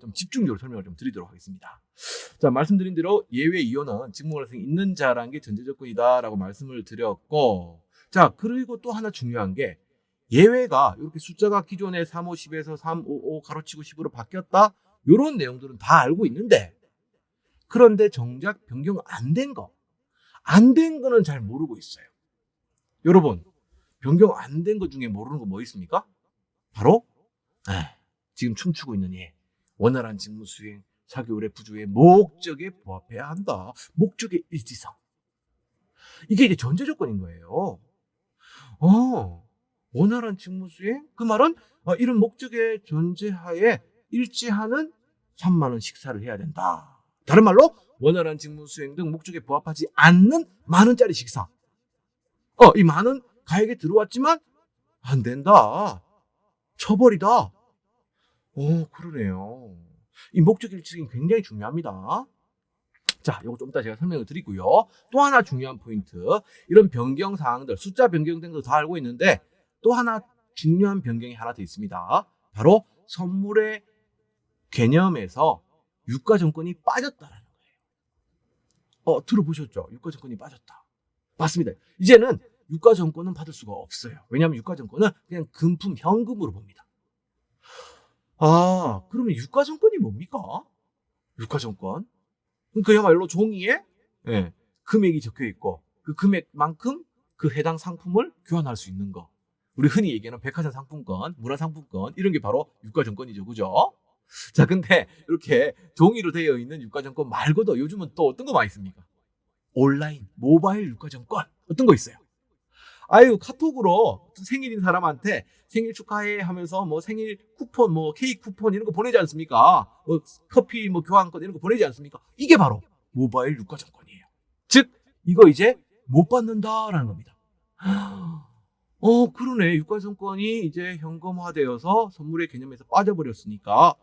좀 집중적으로 설명을 좀 드리도록 하겠습니다. 자, 말씀드린 대로 예외 이혼은 직무가능성이 있는 자라는 게 전제 조건이다라고 말씀을 드렸고, 자, 그리고 또 하나 중요한 게 예외가 이렇게 숫자가 기존의 3, 5, 10에서 3, 5, 5 가로치고 10으로 바뀌었다. 이런 내용들은 다 알고 있는데, 그런데 정작 변경 안 된 거, 안 된 거는 잘 모르고 있어요. 여러분, 변경 안된것 중에 모르는 거 뭐 있습니까? 바로, 에, 지금 춤추고 있는 예, 원활한 직무 수행, 사교의 부조의 목적에 부합해야 한다. 목적의 일치성. 이게 이제 전제 조건인 거예요. 어, 원활한 직무 수행? 그 말은 어, 이런 목적의 존재하에 일치하는 3만 원 식사를 해야 된다. 다른 말로 원활한 직무 수행 등 목적에 부합하지 않는 만 원짜리 식사. 어, 이 만원 가액에 들어왔지만 안 된다. 처벌이다. 오, 그러네요. 이 목적 일치성이 굉장히 중요합니다. 자, 이거 좀 이따 제가 설명을 드리고요. 또 하나 중요한 포인트. 이런 변경 사항들, 숫자 변경된 거 다 알고 있는데 또 하나 중요한 변경이 하나 더 있습니다. 바로 선물의 개념에서 유가 정권이 빠졌다라는 거예요. 어, 들어보셨죠? 유가 정권이 빠졌다. 맞습니다. 이제는 유가 정권은 받을 수가 없어요. 왜냐하면 유가 정권은 그냥 금품 현금으로 봅니다. 아, 그러면 유가 정권이 뭡니까? 유가 정권? 그야말로 종이에 예, 금액이 적혀 있고 그 금액만큼 그 해당 상품을 교환할 수 있는 거. 우리 흔히 얘기하는 백화점 상품권, 문화 상품권 이런 게 바로 유가정권이죠, 그죠? 자, 근데 이렇게 종이로 되어 있는 유가정권 말고도 요즘은 또 어떤 거 많이 있습니까? 온라인, 모바일 유가정권 어떤 거 있어요? 아유 카톡으로 생일인 사람한테 생일 축하해 하면서 뭐 생일 쿠폰, 뭐 케이크 쿠폰 이런 거 보내지 않습니까? 뭐 커피 뭐 교환권 이런 거 보내지 않습니까? 이게 바로 모바일 유가 정권이에요. 즉 이거 이제 못 받는다라는 겁니다. 어 그러네 유가 정권이 이제 현금화되어서 선물의 개념에서 빠져버렸으니까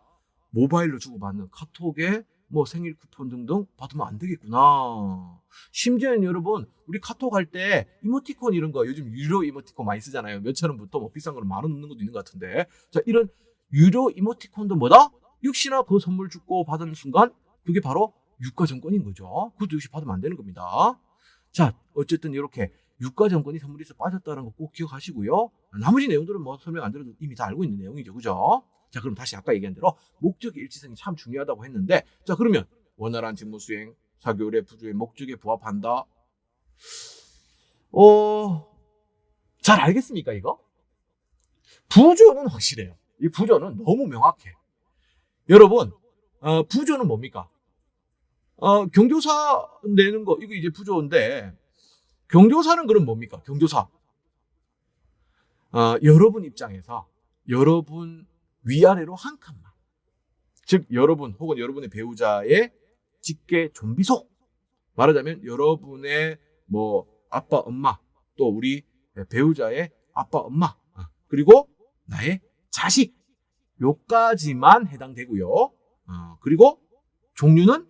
모바일로 주고받는 카톡에 뭐 생일 쿠폰 등등 받으면 안 되겠구나. 심지어는 여러분 우리 카톡 할 때 이모티콘 이런 거 요즘 유료 이모티콘 많이 쓰잖아요. 몇천 원부터 뭐 비싼 거는 만원 넣는 것도 있는 것 같은데 자 이런 유료 이모티콘도 뭐다? 역시나 그 선물 주고 받은 순간 그게 바로 유가 정권인 거죠. 그것도 역시 받으면 안 되는 겁니다. 자 어쨌든 이렇게 유가 정권이 선물에서 빠졌다는 거 꼭 기억하시고요. 나머지 내용들은 뭐 설명 안 드려도 이미 다 알고 있는 내용이죠, 그죠? 자 그럼 다시 아까 얘기한 대로 목적의 일치성이 참 중요하다고 했는데 자 그러면 원활한 직무 수행, 사교의 부조의 목적에 부합한다. 어, 잘 알겠습니까, 이거? 부조는 확실해요. 이 부조는 너무 명확해. 여러분, 어, 부조는 뭡니까? 어, 경조사 내는 거, 이거 이제 부조인데, 경조사는 그럼 뭡니까? 경조사. 어, 여러분 입장에서 여러분 위아래로 한 칸만. 즉, 여러분 혹은 여러분의 배우자의 직계 좀비속. 말하자면 여러분의 뭐 아빠, 엄마, 또 우리 배우자의 아빠, 엄마, 어, 그리고 나의 자식. 요까지만 해당되고요. 어, 그리고 종류는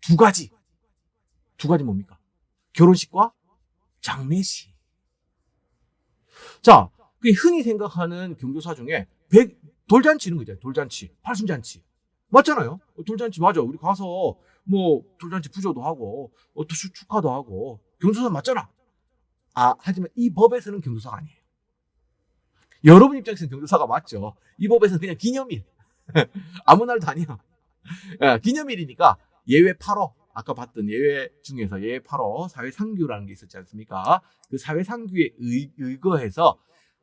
두 가지. 두 가지 뭡니까? 결혼식과 장례식. 자, 그 흔히 생각하는 경조사 중에 백, 돌잔치 이런 거 있잖아요. 돌잔치, 팔순잔치. 맞잖아요. 어, 돌잔치 맞아. 우리 가서 뭐 돌잔치 부조도 하고 어, 또 축- 축하도 하고 경조사 맞잖아. 아 하지만 이 법에서는 경조사가 아니에요. 여러분 입장에서는 경조사가 맞죠. 이 법에서는 그냥 기념일. 아무 날도 아니야. 예, 기념일이니까 예외 8호 아까 봤던 예외 중에서 예외 8호 사회상규라는 게 있었지 않습니까? 그 사회상규에 의, 의거해서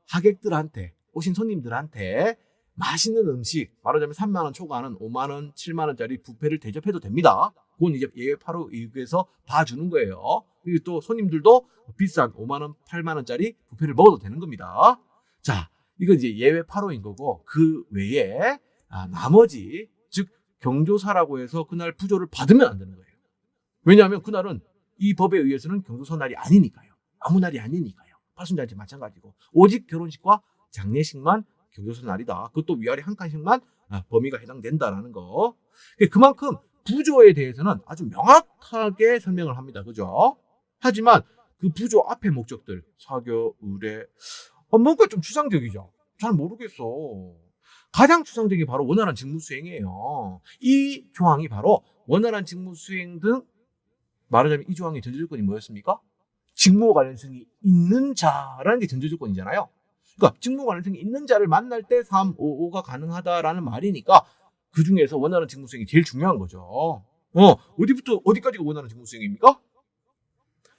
하객들한테 오신 손님들한테 맛있는 음식 말하자면 3만 원 초과하는 5만 원, 7만 원짜리 뷔페를 대접해도 됩니다. 그건 이제 예외 8호 의거해서 봐주는 거예요. 그리고 또 손님들도 비싼 5만 원, 8만 원짜리 뷔페를 먹어도 되는 겁니다. 자, 이건 이제 예외 8호인 거고 그 외에 아, 나머지 즉 경조사라고 해서 그날 부조를 받으면 안 되는 거예요. 왜냐하면 그날은 이 법에 의해서는 경조사 날이 아니니까요. 아무 날이 아니니까요. 팔순잔치 마찬가지고 오직 결혼식과 장례식만 경조사 날이다. 그것도 위아래 한 칸씩만 아, 범위가 해당된다라는 거. 그만큼 부조에 대해서는 아주 명확하게 설명을 합니다. 그죠? 하지만 그 부조 앞의 목적들 사교, 의뢰 어, 뭔가 좀 추상적이죠. 잘 모르겠어. 가장 추상적인 게 바로 원활한 직무 수행이에요. 이 조항이 바로 원활한 직무 수행 등 말하자면 이 조항의 전제 조건이 뭐였습니까? 직무 관련성이 있는 자라는 게 전제 조건이잖아요. 그러니까 직무 관련성이 있는 자를 만날 때 3, 5, 5가 가능하다라는 말이니까 그 중에서 원활한 직무 수행이 제일 중요한 거죠. 어, 어디부터 어디까지가 원활한 직무 수행입니까?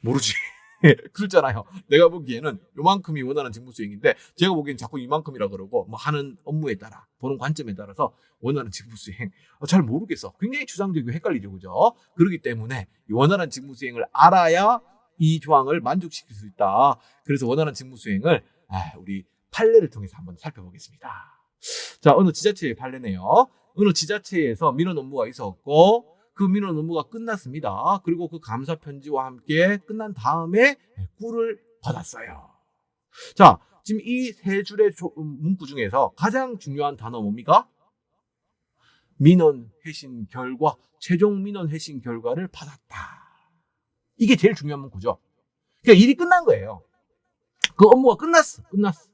모르지. 그렇잖아요. 내가 보기에는 요만큼이 원활한 직무 수행인데 제가 보기엔 자꾸 이만큼이라 그러고 뭐 하는 업무에 따라 보는 관점에 따라서 원활한 직무 수행 어, 잘 모르겠어. 굉장히 추상적이고 헷갈리죠, 그죠? 그렇기 때문에 이 원활한 직무 수행을 알아야 이 조항을 만족시킬 수 있다. 그래서 원활한 직무 수행을 아, 우리 판례를 통해서 한번 살펴보겠습니다. 자, 어느 지자체의 판례네요. 어느 지자체에서 민원 업무가 있었고 그 민원 업무가 끝났습니다. 그리고 그 감사 편지와 함께 끝난 다음에 꿀을 받았어요. 자, 지금 이 세 줄의 조- 문구 중에서 가장 중요한 단어 뭡니까? 민원 회신 결과, 최종 민원 회신 결과를 받았다. 이게 제일 중요한 문구죠. 그러니까 일이 끝난 거예요. 그 업무가 끝났어. 끝났어.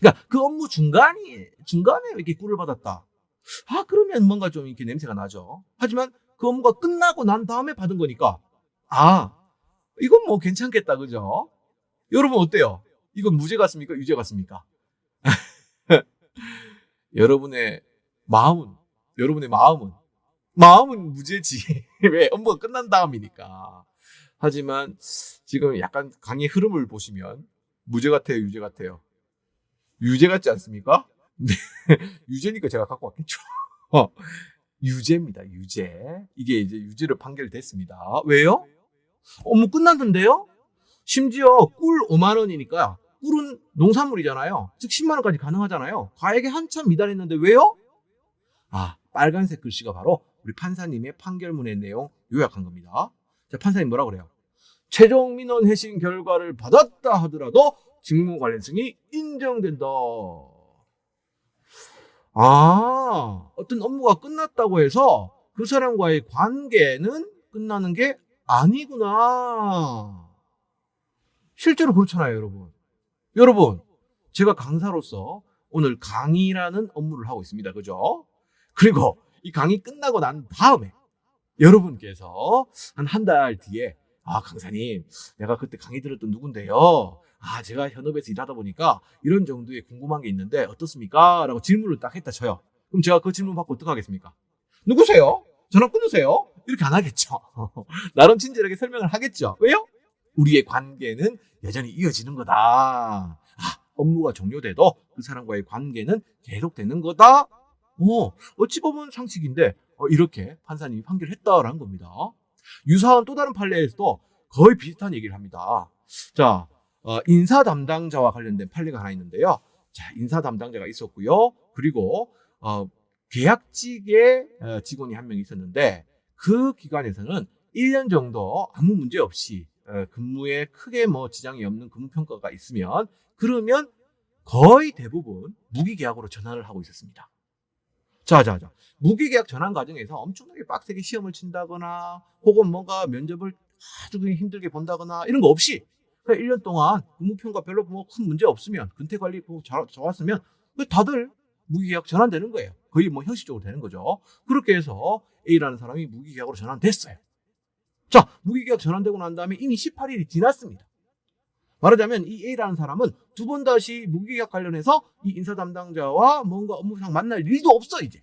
그러니까 그 업무 중간이, 중간에 이렇게 꿀을 받았다. 아, 그러면 뭔가 좀 이렇게 냄새가 나죠. 하지만 그 업무가 끝나고 난 다음에 받은 거니까, 아, 이건 뭐 괜찮겠다. 그죠? 여러분 어때요? 이건 무죄 같습니까? 유죄 같습니까? 여러분의 마음은, 여러분의 마음은, 마음은 무죄지. 왜? 업무가 끝난 다음이니까. 하지만 지금 약간 강의 흐름을 보시면 무죄 같아요, 유죄 같아요? 유죄 같지 않습니까? 네. 유죄니까 제가 갖고 왔겠죠. 어, 유죄입니다, 유죄. 이게 이제 유죄로 판결됐습니다. 왜요? 업무 끝났는데요? 심지어 꿀 5만원이니까 꿀은 농산물이잖아요. 즉 10만원까지 가능하잖아요. 과액에 한참 미달했는데 왜요? 아, 빨간색 글씨가 바로 우리 판사님의 판결문의 내용 요약한 겁니다. 자, 판사님 뭐라 그래요? 최종 민원 회신 결과를 받았다 하더라도 직무 관련성이 인정된다. 아, 어떤 업무가 끝났다고 해서 그 사람과의 관계는 끝나는 게 아니구나. 실제로 그렇잖아요, 여러분. 여러분, 제가 강사로서 오늘 강의라는 업무를 하고 있습니다. 그죠? 그리고 이 강의 끝나고 난 다음에 여러분께서 한 한 달 뒤에 아, 강사님, 내가 그때 강의 들었던 누군데요. 아, 제가 현업에서 일하다 보니까 이런 정도의 궁금한 게 있는데 어떻습니까? 라고 질문을 딱 했다 쳐요. 그럼 제가 그 질문 받고 어떡 하겠습니까? 누구세요? 전화 끊으세요? 이렇게 안 하겠죠. 나름 친절하게 설명을 하겠죠. 왜요? 우리의 관계는 여전히 이어지는 거다. 아, 업무가 종료돼도 그 사람과의 관계는 계속되는 거다. 어, 어찌 보면 상식인데 어, 이렇게 판사님이 판결했다라는 겁니다. 유사한 또 다른 판례에서도 거의 비슷한 얘기를 합니다. 자, 어, 인사 담당자와 관련된 판례가 하나 있는데요. 자, 인사 담당자가 있었고요. 그리고 어, 계약직의 어, 직원이 한 명 있었는데 그 기관에서는 1년 정도 아무 문제 없이 어, 근무에 크게 뭐 지장이 없는 근무 평가가 있으면 그러면 거의 대부분 무기계약으로 전환을 하고 있었습니다. 자, 자, 자. 무기계약 전환 과정에서 엄청나게 빡세게 시험을 친다거나 혹은 뭔가 면접을 아주 힘들게 본다거나 이런 거 없이 그냥 1년 동안 근무평가 별로 뭐큰 문제 없으면 근태 관리 뭐 잘, 좋았으면 그 다들 무기계약 전환되는 거예요. 거의 뭐 형식적으로 되는 거죠. 그렇게 해서 A라는 사람이 무기계약으로 전환됐어요. 자, 무기계약 전환되고 난 다음에 이미 18일이 지났습니다. 말하자면 이 A라는 사람은 두 번 다시 무기계약 관련해서 이 인사 담당자와 뭔가 업무상 만날 일도 없어 이제.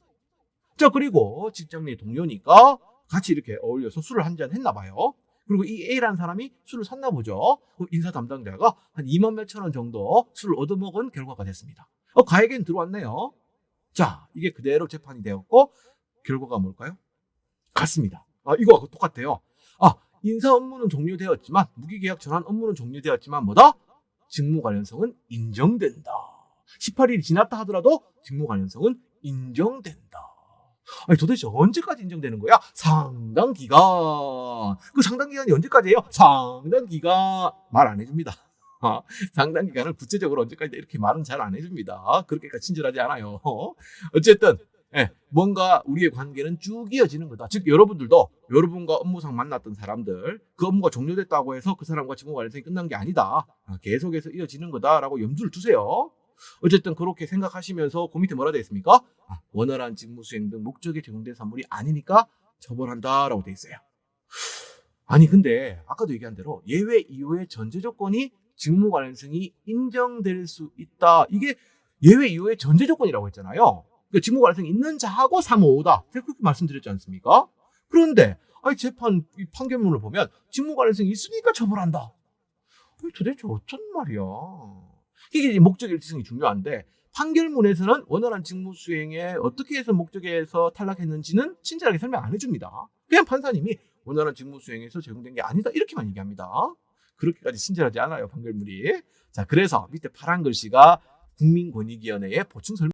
자 그리고 직장 내 동료니까 같이 이렇게 어울려서 술을 한 잔 했나 봐요. 그리고 이 A라는 사람이 술을 샀나 보죠. 그 인사 담당자가 한 2만 몇천 원 정도 술을 얻어먹은 결과가 됐습니다. 어, 가액엔 들어왔네요. 자, 이게 그대로 재판이 되었고 결과가 뭘까요? 같습니다. 아, 이거하고 똑같아요. 아, 인사 업무는 종료되었지만 무기계약 전환 업무는 종료되었지만 뭐다? 직무 관련성은 인정된다. 18일이 지났다 하더라도 직무 관련성은 인정된다. 아니 도대체 언제까지 인정되는 거야? 상당 기간. 그 상당 기간이 언제까지예요? 상당 기간 말 안 해줍니다. 아, 상당 기간을 구체적으로 언제까지 이렇게 말은 잘 안 해줍니다. 그렇게까지 친절하지 않아요. 어쨌든 예, 뭔가 우리의 관계는 쭉 이어지는 거다. 즉 여러분들도 여러분과 업무상 만났던 사람들 그 업무가 종료됐다고 해서 그 사람과 직무 관련성이 끝난 게 아니다. 아, 계속해서 이어지는 거다라고 염두를 두세요. 어쨌든 그렇게 생각하시면서 그 밑에 뭐라 되어 있습니까? 아, 원활한 직무 수행 등 목적에 제공된 산물이 아니니까 처벌한다라고 되어 있어요. 아니 근데 아까도 얘기한 대로 예외 이후의 전제 조건이 직무 관련성이 인정될 수 있다. 이게 예외 이후의 전제 조건이라고 했잖아요. 그러니까 직무 관련성이 있는 자하고 355다. 제가 그렇게 말씀드렸지 않습니까? 그런데 아니 재판 이 판결문을 보면 직무 관련성이 있으니까 처벌한다. 이게 도대체 어쩐 말이야? 이게 목적 일치성이 중요한데 판결문에서는 원활한 직무 수행에 어떻게 해서 목적에서 탈락했는지는 친절하게 설명 안 해줍니다. 그냥 판사님이 원활한 직무 수행에서 제공된 게 아니다 이렇게만 얘기합니다. 그렇게까지 친절하지 않아요 판결문이. 자 그래서 밑에 파란 글씨가 국민권익위원회의 보충 설명.